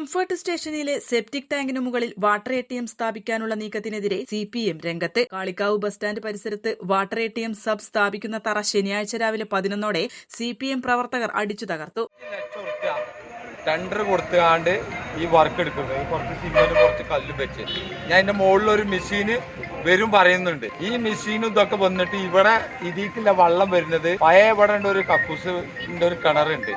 Comfort സ്റ്റേഷനിലെ septic ടാങ്കിന് മുകളിൽ വാട്ടർ എ ടി എം സ്ഥാപിക്കാനുള്ള നീക്കത്തിനെതിരെ സി പി എം രംഗത്ത് കാളിക്കാവ് ബസ് സ്റ്റാൻഡ് പരിസരത്ത് water A T M hub സ്ഥാപിക്കുന്ന തറ ശനിയാഴ്ച രാവിലെ പതിനൊന്നോടെ സി പി എം പ്രവർത്തകർ അടിച്ചു തകർത്തു. ടെണ്ടർ കൊടുത്തുകൊണ്ട് ഈ വർക്ക് എടുക്കുന്നത്. കുറച്ച് സിമെന്റ് കുറച്ച് കല്ല് വെച്ച്. ഞാൻ എന്റെ മുകളിൽ ഒരു മെഷീന് വരും പറയുന്നുണ്ട്. ഈ മെഷീനും ഇതൊക്കെ വന്നിട്ട് ഇവിടെ ഇതിക്കുള്ള വള്ളം വരുന്നത്. പഴയ ഇവിടെ ഒരു കക്കൂസിന്റെ ഒരു കിണറുണ്ട്.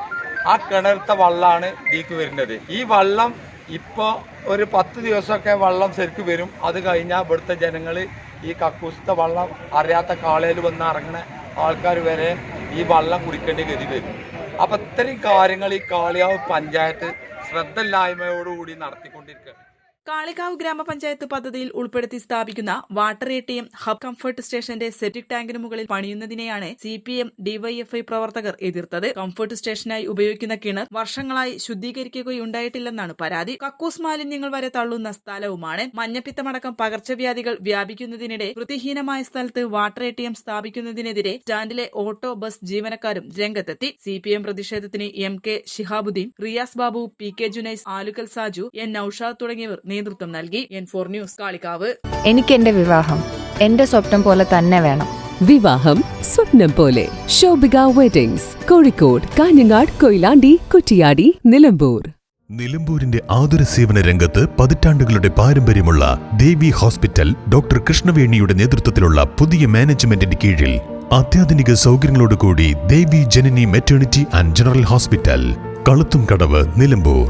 ആ കിണറത്തെ വള്ളമാണ് ഇതിക്ക് വരുന്നത്. ഈ വള്ളം ഇപ്പോൾ ഒരു പത്ത് ദിവസമൊക്കെ വള്ളം ശരിക്ക് വരും. അത് കഴിഞ്ഞാൽ ഇവിടുത്തെ ജനങ്ങൾ ഈ കക്കൂസത്തെ വള്ളം അറിയാത്ത കാളയിൽ വന്ന് ഇറങ്ങണ ആൾക്കാർ വരെ ഈ വള്ളം കുടിക്കേണ്ട ഗതി വരും. അപ്പൊ ഇത്രയും കാര്യങ്ങൾ ഈ കാളിയാവ് പഞ്ചായത്ത് ശ്രദ്ധയില്ലായ്മയോടുകൂടി നടത്തിക്കൊണ്ടിരിക്കുകയാണ്. കാളികാവ് ഗ്രാമപഞ്ചായത്ത് പദ്ധതിയിൽ ഉൾപ്പെടുത്തി സ്ഥാപിക്കുന്ന water A T M hub comfort സ്റ്റേഷന്റെ സെറ്റിക് ടാങ്കിന് മുകളിൽ പണിയുന്നതിനെയാണ് സി പി എം ഡിവൈഎഫ്ഐ പ്രവർത്തകർ എതിർത്തത്. കംഫർട്ട് സ്റ്റേഷനായി ഉപയോഗിക്കുന്ന കിണർ വർഷങ്ങളായി ശുദ്ധീകരിക്കുകയുണ്ടായിട്ടില്ലെന്നാണ് പരാതി. കക്കൂസ് മാലിന്യങ്ങൾ വരെ തള്ളുന്ന സ്ഥലവുമാണ്. മഞ്ഞപ്പിത്തമടക്കം പകർച്ചവ്യാധികൾ വ്യാപിക്കുന്നതിനിടെ വൃത്തിഹീനമായ സ്ഥലത്ത് വാട്ടർ എ ടി എം സ്ഥാപിക്കുന്നതിനെതിരെ സ്റ്റാൻഡിലെ ഓട്ടോ ബസ് ജീവനക്കാരും രംഗത്തെത്തി. സി പി എം പ്രതിഷേധത്തിന് M K Shihabuddin Riyas Babu P K Junais Alukkal Saju N Noushad തുടങ്ങിയവർ നേതൃത്വം നൽകി എൻ ഫോർ ന്യൂസ് കാളിക്കാവ് എനിക്ക് എന്റെ വിവാഹം. എന്റെ സ്വപ്നം പോലെ തന്നെ വേണം. വിവാഹം സ്വപ്നം പോലെ. ശോഭിക വെഡിങ്സ് കോഴിക്കോട് കാഞ്ഞങ്ങാട് കൊയിലാണ്ടി കുറ്റിയാടി നിലമ്പൂർ. നിലമ്പൂരിന്റെ ആതുര സേവന രംഗത്ത് പതിറ്റാണ്ടുകളുടെ പാരമ്പര്യമുള്ള ദേവി ഹോസ്പിറ്റൽ ഡോക്ടർ കൃഷ്ണവേണിയുടെ നേതൃത്വത്തിലുള്ള പുതിയ മാനേജ്മെന്റിന്റെ കീഴിൽ അത്യാധുനിക സൗകര്യങ്ങളോടുകൂടി Devi Janani maternity and general hospital Kaluthumkadavu Nilambur.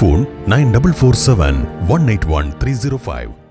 Phone nine double four seven one eight one three zero five.